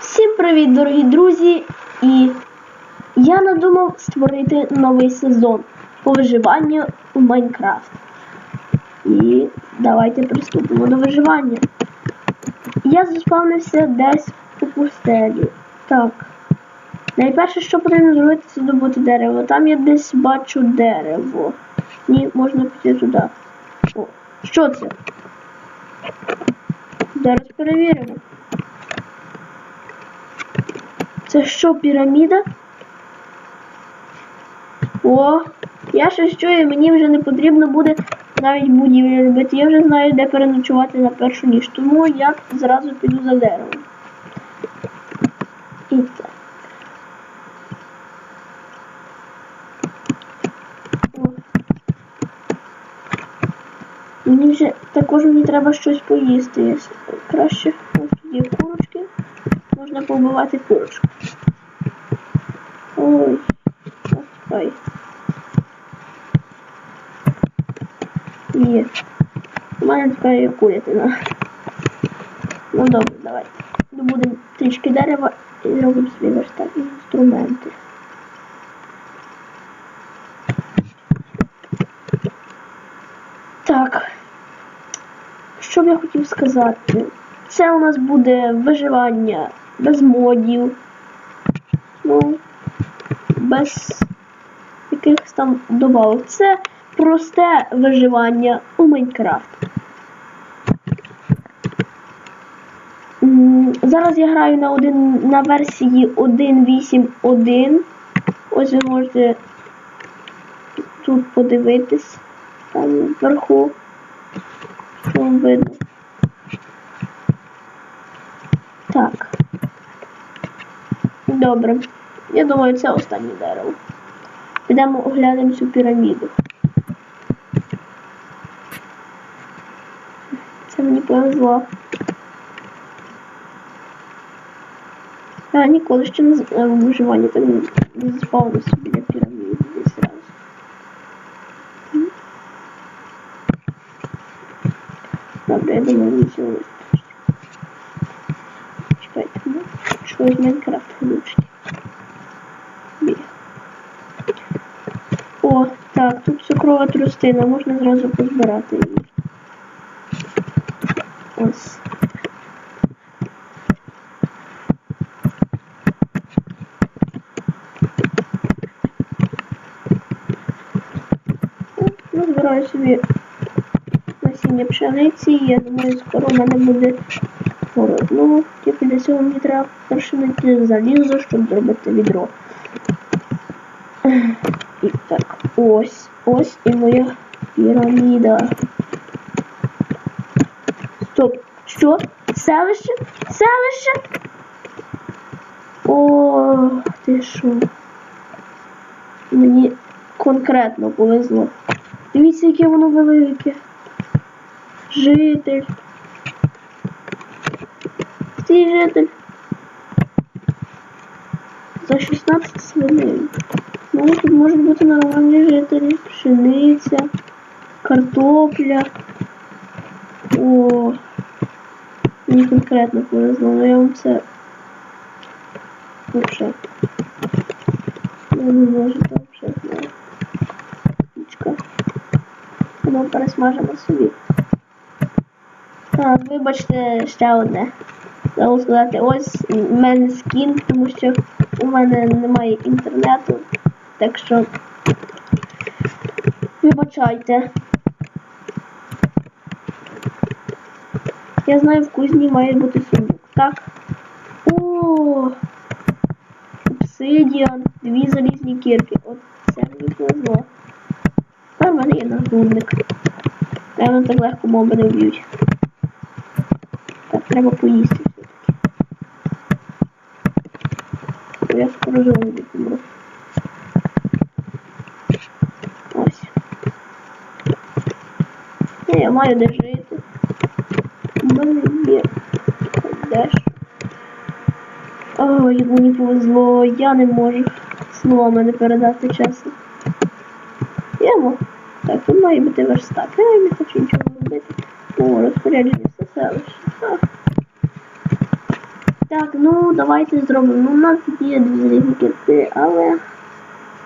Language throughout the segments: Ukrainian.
Всім привіт, дорогі друзі! І я надумав створити новий сезон по виживанню у Майнкрафт. І давайте приступимо до виживання. Я заспавнився десь у пустелі. Так. Найперше, що потрібно зробити, це добути дерево. Там я десь бачу дерево. Ні, можна піти туди. О, що це? Зараз перевіримо. Це що, піраміда? О, я щось чую, мені вже не потрібно буде навіть будівлі робити. Я вже знаю, де переночувати на першу ніч. Тому я зразу піду за деревом. І так. Мені вже також мені треба щось поїсти. Краще ось є курочки. Можна побивати курочку. Ой, ой. Є. У мене тепер є курятина. Ну добре, давай. Добудемо трішки дерева і зробимо собі верстатні інструменти. Так. Що я хотів сказати? Це у нас буде виживання без модів. Ну, без якихось там добавок. Це просте виживання у Майнкрафт. Зараз я граю на один на версії 1.8.1. Ось ви можете тут подивитись там вверху. Що вам видно. Добре. Я думаю, це останнє дерево. Підемо оглянемо цю піраміду. Це мені повезло. Я ніколи ще не з- е, в виживанні так не, не заспавнився біля піраміди десь раз. М. Добре, я думаю, мені Щось з Майнкрафт глючить. О, так, тут цукрова трустина, можна зразу позбирати її. Ось. Збираю собі насіння пшениці, я думаю, скоро в мене буде Ну, тільки для цього мені треба перше знайти залізо, щоб зробити відро. І так, ось, ось і моя піраміда. Стоп, що? Селище? Селище? О, ти що? Мені конкретно повезло. Дивіться, яке воно велике. Житель. Стій житель. За 16 свинин. Ну, тут можуть бути нормальні жителі. Пшениця, картопля. О, мені конкретно повезло, але я вам це вообще. Я не можу там вже. Пічка. Воно пересмажимо собі. А, вибачте, ще одне. Сказати, ось в мене скін, тому що у мене немає інтернету. Так що вибачайте. Я знаю, в кузні має бути сундук. Так. О! Обсидіан, дві залізні кірки. От це мені повезло. А в мене є нагрудник. Прямо так легко моби не вб'ють. Так, треба поїсти зомбі помру. Ось. Я маю де жити. У мене є деш. Ой, мені повезло, я не можу словами не передати чесно. Йдемо. Так, тут має бути верстак. Я не хочу нічого робити. О, розпорядження все селище. Так. Так, ну давайте зробимо. Ну, у нас є дві залізні кірки, але.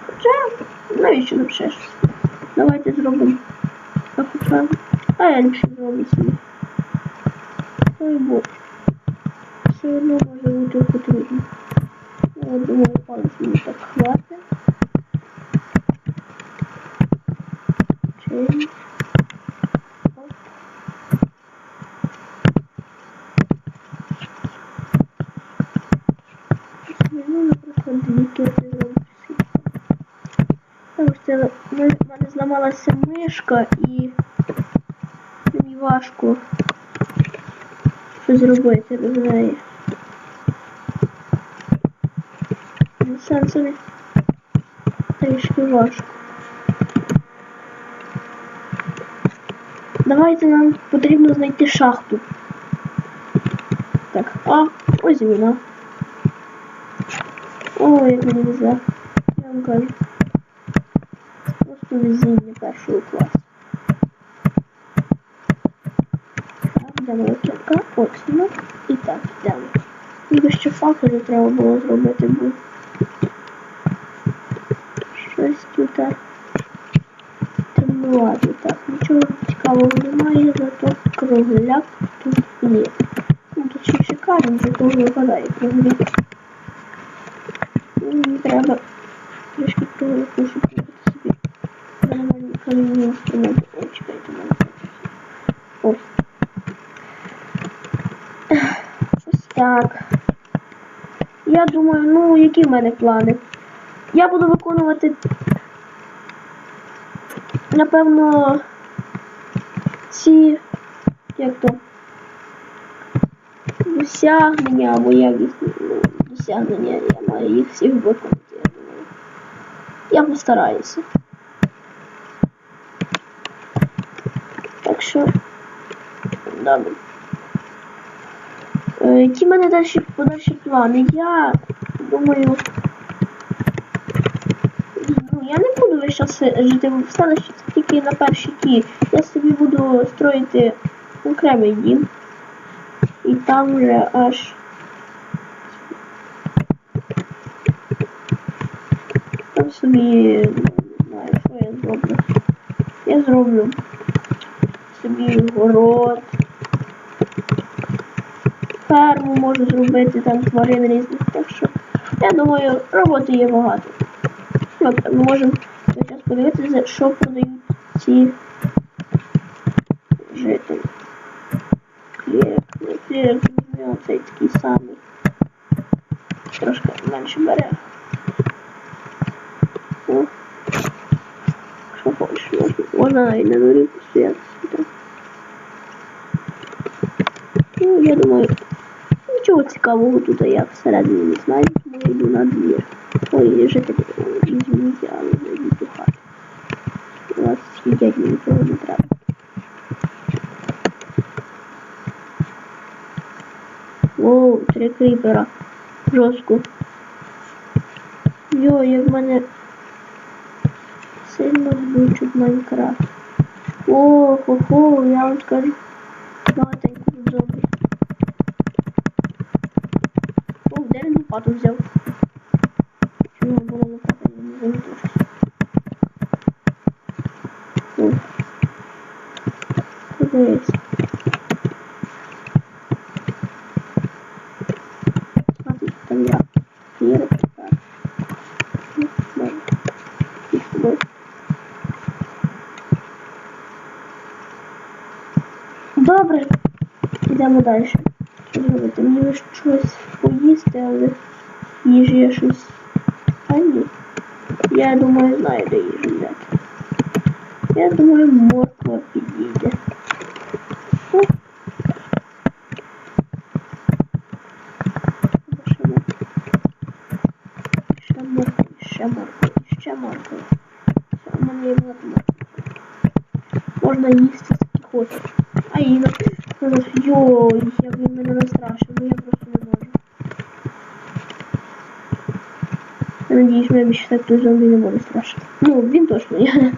Хоча, навіщо нам ще щось? Давайте зробимо. Так, хоча. А я ліпше зроблю собі. Ой, боже. Все одно може бути потрібно. Я думаю, палець мені так хватить. Чей. зламалася мишка і мені важко щось зробити без неї. Ну, Сенсорі трішки важко. Давайте нам потрібно знайти шахту. Так, а, ось і вона. О, як мені везе. Я вам кажу. Просто везіння Першого класу. Так, йдемо кілька. Вона. І так, йдемо. Ніби ще факели треба було зробити, бо щось тут а, темнувато. Так, нічого цікавого немає, зато кругляк тут є. Ну, точніше кажемо, що того випадає кругляк. Ну, Мені треба трішки кругляку, щоб купити собі Ось так. Я думаю, ну, які в мене плани? Я буду виконувати, напевно, ці, як то, досягнення, або як їх, ну, досягнення, я маю їх всіх виконати, я думаю. Я постараюся. Так що, добре. Е, Які в мене далі подальші плани? Я думаю. Ну, я не буду весь час жити в селищі, тільки на перші ті. Я собі буду строїти окремий дім. І там вже аж. Там собі не знаю, що я зроблю. Я зроблю собі город. Ферму можу зробити, там тварин різних. Так що, я думаю, роботи є багато. От, ми можемо зараз подивитися, що продають ці жителі. Клірик. Ну, клірик цей такий самий. Трошки менше бере. О. Що хочеш, можна, можна навіть на дворі постояти. Ну, я думаю, нічого цікавого тут я всередині не знаю, тому я йду на двір. Ой, жителі, візьміть, але не йдіть до хати. У вас їдять нічого не треба. Воу, три кріпера. Жорстко. Йо, як в мене сильно глючить Майнкрафт. О, хо-хо, я вам скажу. Багатенько тут зомбі. О, де він лопату взяв? Чому була лопата, я не замітив щось. О. Подивись. Смотри, там я. Ну, добре. Йдемо далі. Мені щось поїсти, але їжі я щось. А ні. Я думаю, знаю, де їжу взяти. Я думаю, морква підійде. О. Ще морква. Ще морква, ще морква, ще морква. Багато. Можна їсти скільки хочеш. А і на Йой, як він мене настрашив, ну я просто не можу. Я надіюсь, мене більше так той зомбі не буде страшно. Ну, він точно є.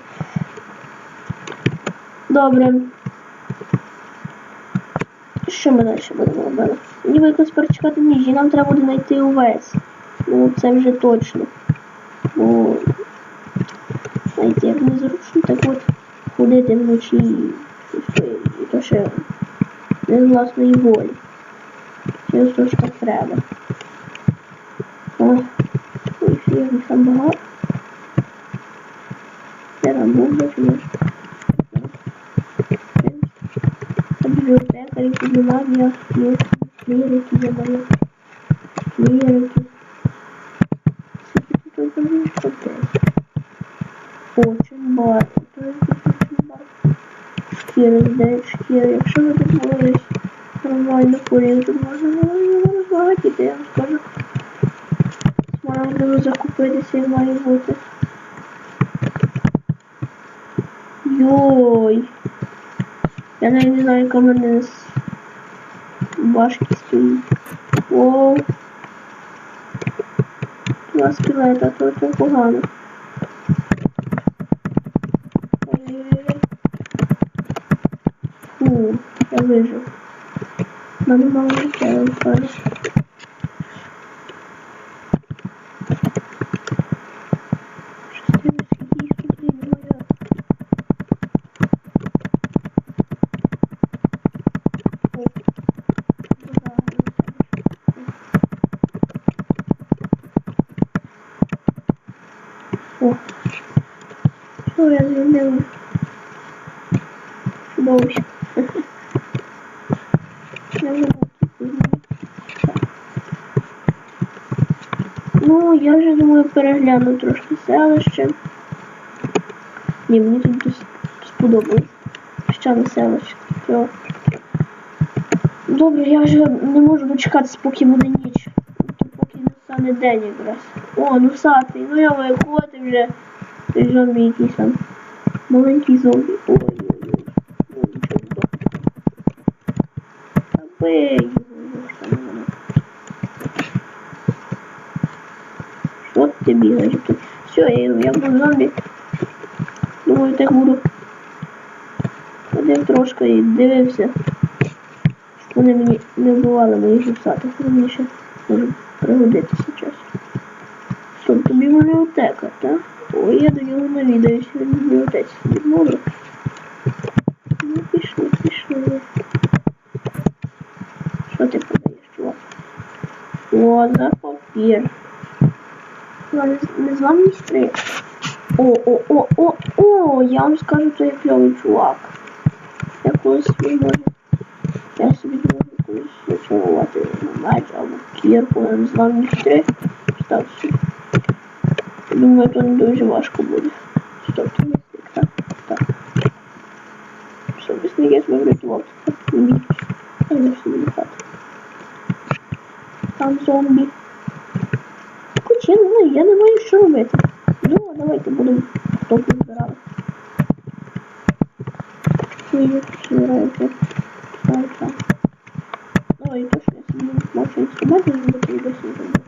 Добре. Що ми далі будемо робити? Ніби якось перечекати ніж, і нам треба буде знайти увесь. Ну, це вже точно. Бо знаєте, як незручно так от ходити вночі і то ще не з власної волі. Через те, що треба. О, їх там багато. Це там був звісно. Бібліотекарі піднімав я клірики, я маю клірики. Скільки тут розумієш, що це? Очень багато. То є дуже багато. Шкіри, де шкіри. Якщо ви були нормально порів, тут можна нормально розбагатіти, я вам скажу. Смарагдово закупитися і має бути. Йой. Я навіть не знаю, яка в мене з башки стоїть. О. Два скелета, то це погано. Фу, я вижив. Мене мало життя, я вам скажу. Шестеро скільки їх тут є, немає. О, що я зробила? Чудовище. Я вже бачу. Ну, я вже перегляну трошки селище. Ні, мені тут сподобалось. На селище. Все. Добре, я вже не можу дочекатися, поки буде ніч. Поки поки настане день якраз. О, ну сатий, ну я виходи вже. Ти зомбі якийсь там. Маленький зомбі. Ой-ой-ой. Ну нічого не добре. Та бей його, ну, що не мене. Ти? Все, я, я буду зомбі. Думаю, так буду. Ходив трошки і дивився. Щоб вони мені не вбивали моїх жусатих. Вони мені ще може пригодитися час. Стоп, тобі бібліотека, так? Ой, я до нього навідаюся в. Не можу. Ну, пішли, пішли. Що ти продаєш, чувак? О, за папір. Незламність три. О, о, о, о, о, я вам скажу, то я кльовий чувак. Я колись можу. Я собі можу колись зачарувати меч або кірку, я не знаю, ніж три. Став. Думаю, то не дуже важко буде. Стоп, це не так, так. Все, них я себе врятував. Так, не. Я йду собі. Там зомбі. Хоч я не знаю, я не маю що робити. Ну, давайте будемо топу збирати. Що є, що збирається. Так, так. Ну, і точно, я собі мовчу інструмент, я буду і досі зробити.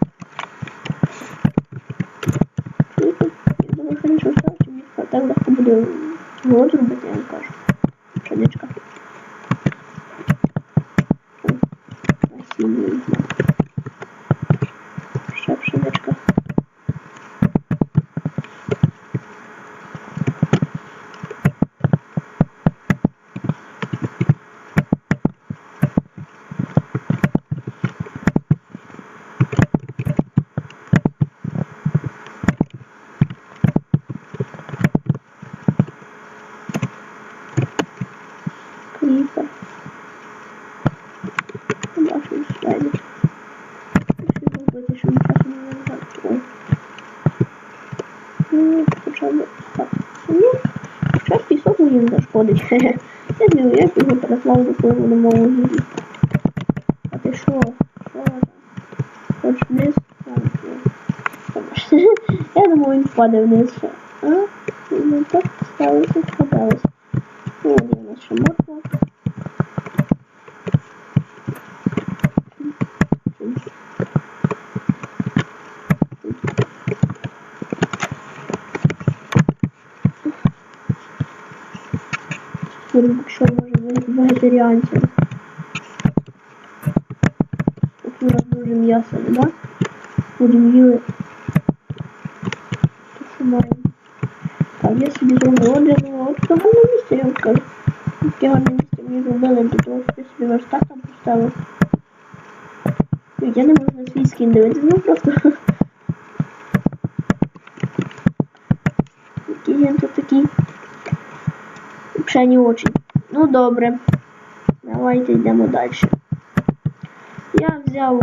Чуєте? Я думаю, що нічого стало, чи мені так легко буде голод робити, я вам кажу. Пшеничка. Ой, насіння візьму. Ще пшеничка. Кріпер. Бачу, спереді. Пішли зробити, щоб часу не лежати. Ой. Ну, хоча б так. Ні, щось пісок зашкодить. Я не як його переслав, коли не можу їздити. А ти що? Що там? Хоч вниз? Я думаю, він впаде вниз. А? Ну так сталося, складалося. Ну, от у нас ще морква. будемо якщо може ве- вегетаріанцями. Тут у нас дуже м'ясо, да? Будемо їли. Що маємо. Так, я собі зроблю один, от гарне місце, я вам скажу. Таке гарне місце мені зробили до того, що я собі верстак там поставив. Ой, Я не можу на свій скін дивитися, ну просто. Який він тут такий. Взагалі не очень. Ну добре. Давайте йдемо далі. Я взяв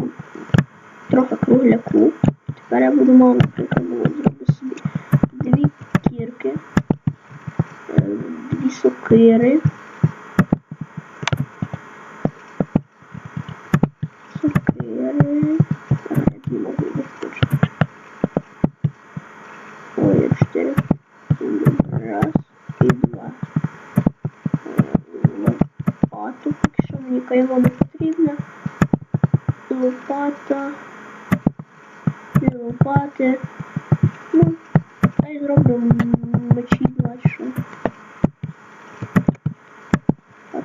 трохи кругляку. Тепер я буду мало зроблю собі дві кірки, е, дві. Сокири. Ага, я дві можу достаточно. Ой, я чотири. Раз і два. Е, Лопату, поки що мені кайво не потрібно. Лопата. Дві лопати. Ну, та й зроблю м- мечі бачу. Так,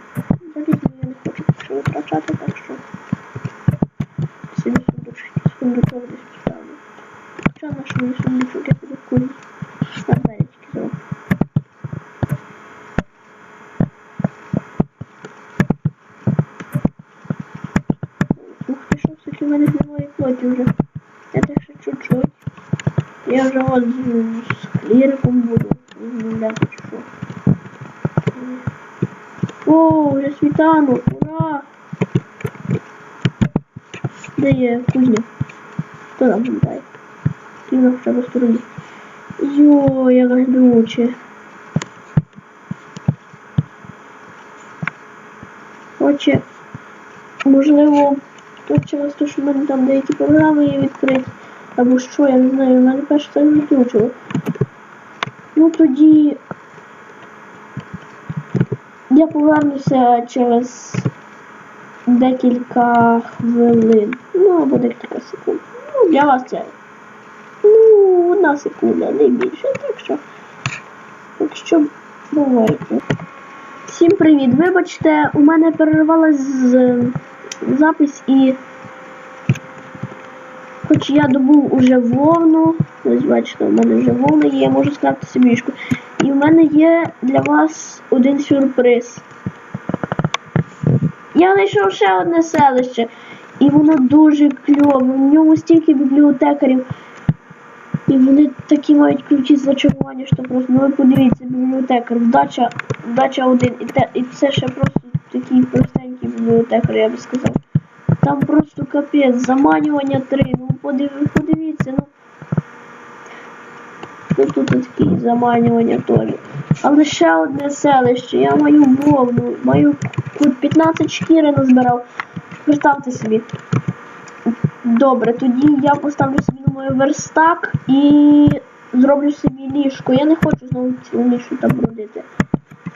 залізно я не хочу поки що витрачати, так що собі сундучок, сундучок десь поставлю. Хоча наш мені сундучок, я піду курю. На беречки зроблю. Ух ти, що все-таки в мене немає плоті вже. Я чуть-чуть. Я вже от з, з кліриком буду що. О, вже світанок, ура! Де є кузня? Хто нам гуляє? Ківна хоча б стороні. Йо, як глюче. Хоче, можливо, тут через те, що в мене там деякі програми є відкриті. Або що, я не знаю, в мене перше це не включило. Ну тоді я повернуся через декілька хвилин. Ну або декілька секунд. Ну, для вас це. Ну, одна секунда, не більше. Так що. Так що бувайте. Всім привіт! Вибачте, у мене перервалась з- запис і. Хоч я добув уже вовну, ось бачите, у мене вже вовна є, я можу сказати собі ліжко. І в мене є для вас один сюрприз. Я знайшов ще одне селище, і воно дуже кльове. В ньому стільки бібліотекарів. І вони такі мають ключі зачарування, що просто ну ви подивіться, бібліотекар, вдача, вдача один. І, те, і це ще просто такий простенький бібліотекар, я би сказав. Там просто капець, заманювання 3, ну подив, подивіться, ну. Ну тут такі заманювання теж. Але ще одне селище, я маю вовну, маю тут 15 шкіри назбирав. Представте собі. Добре, тоді я поставлю собі думаю, верстак і зроблю собі ліжко. Я не хочу знову цілу нішу там бродити.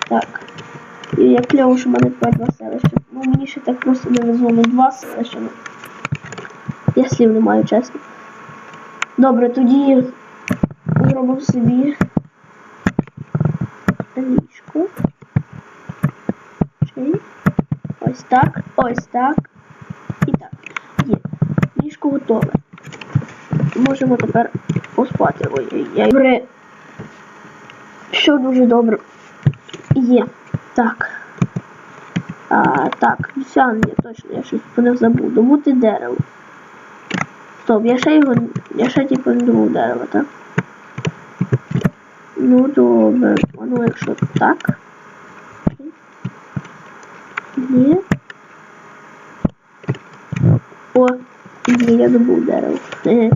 Так. І як кльово, що в мене тепер два селища. Ну мені ще так просто не везло, два селища. Ну. Я слів не маю, чесно. Добре, тоді зробимо собі. Окей. Ось так, ось так. І так. Є. Ліжко готове. Можемо тепер поспати. Ой-ой-ой. Добре. Що дуже добре. Є. Так. А, так, досягнення, точно, я щось про них забув. Добути дерево. Стоп, я ще його. Я ще типу не добув дерево, так? Ну добре. А ну якщо так. Є. О, є, я добув дерево. Е.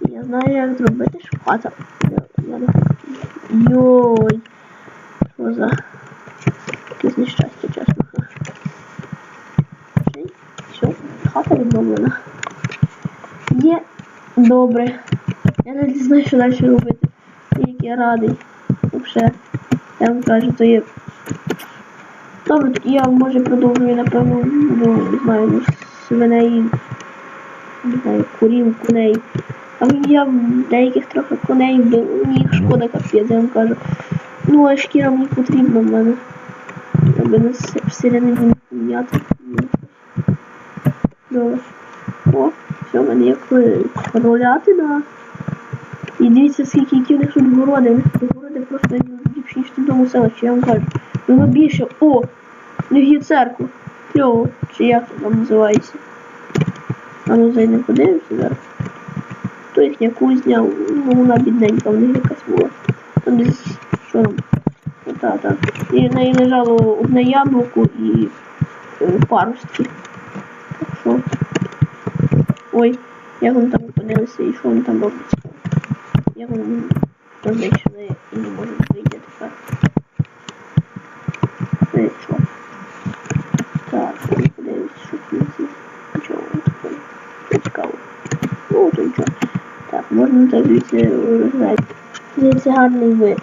Я знаю, як зробити шпата. Йой. Що за якесь нещастя, чесно. Все, хата відновлена. Є добре. Я навіть не знаю, що далі робити. Як я радий. Вообще, я вам кажу, то є. Добре, я може продовжую, напевно, буду, не знаю, ну, свиней, не знаю, курів, коней. А я деяких трохи коней вбив, мені їх шкода капець, я вам кажу. Ну, а шкіра мені потрібна в мене. Аби не всередині не поміняти. Добре. О, все, в мене є кро- кролятина. І дивіться, скільки які в них тут городи. Городи просто ліпші, ніж додому селища, я вам кажу. Воно більше. О! Них є церква. Кльово. Чи як це там називається? А ну зайдемо подивимося зараз. То їхня кузня, ну вона бідненька, в них якась була. Там десь там? Ота, так. І в неї лежало одне яблуко і е, паростки. Так що. Ой, як вони там опинилися і що вони там роблять? Як вони позайшли і не можуть вийти тепер. Це що? Так, ну, подивимось, що кінці. Нічого, не цікаво. Ну, то нічого. Так, можна так звідси розглядати. Це гарний вид.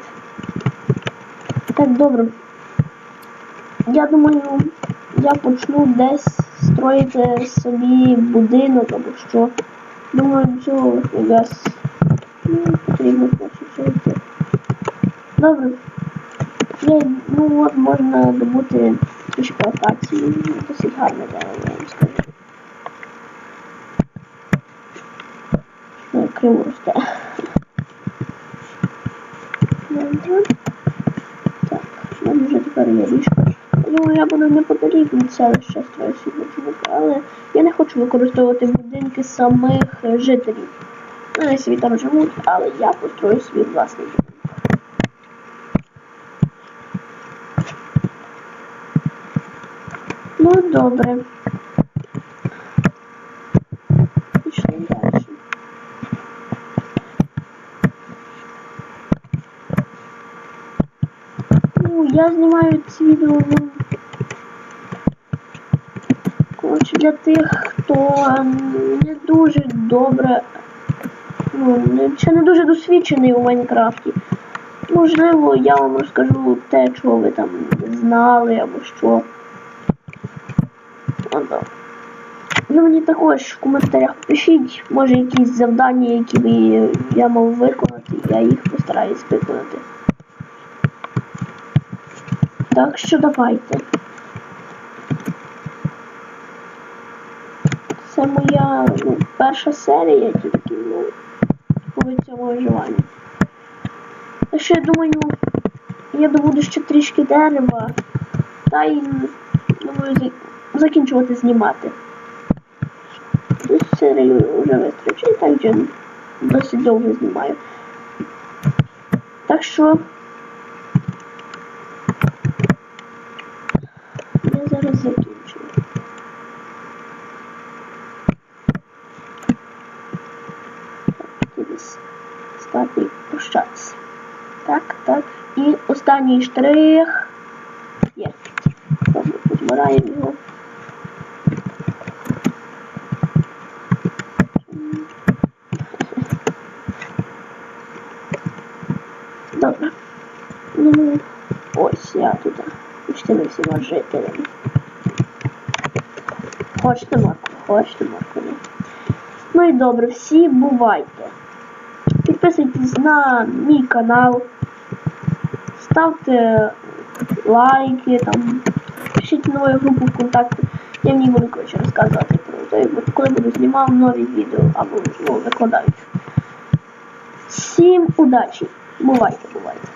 Так, добре. Я думаю, я почну десь строїти собі будинок або що. Думаю, цього якраз ну, потрібно йти. Добре. Я, ну от можна добути трішки акації. Досить дерево, я вам скажу. Криво росте. Добре. Так, в Ну, я буду неподалік від селища будинок, але я не хочу використовувати будинки самих е, жителів. Вони собі там живуть, але я построю свій власний будинок. Ну, добре. Пішли далі. Ну, я знімаю ці відео, ну, коротше, для тих, хто не дуже добре, ну, ще не дуже досвідчений у Майнкрафті. Можливо, я вам розкажу те, чого ви там знали або що. Ото. Ви мені також в коментарях пишіть, може якісь завдання, які ви я мав виконати, я їх постараюсь виконати. Так що давайте. Це моя ну, перша серія тільки, ну, по цьому виживанню. Що я думаю, я добуду ще трішки дерева, та й думаю закінчувати знімати. Тут серію вже вистачить, так вже досить довго знімаю. Так що я зараз закінчу. Так, тут десь стати і прощатися. Так, так. І останній штрих. Є. Добре, позбираємо його. Добре. Ну, ось я тут. Не всіма жителями. Хочете морку, хочете морку. Ну і добре, всі бувайте. Підписуйтесь на мій канал. Ставте лайки, там, пишіть нову групу ВКонтакте. Я в ній буду коротше розказувати про те, коли буду знімав нові відео або ну, викладаючи. Всім удачі! Бувайте, бувайте!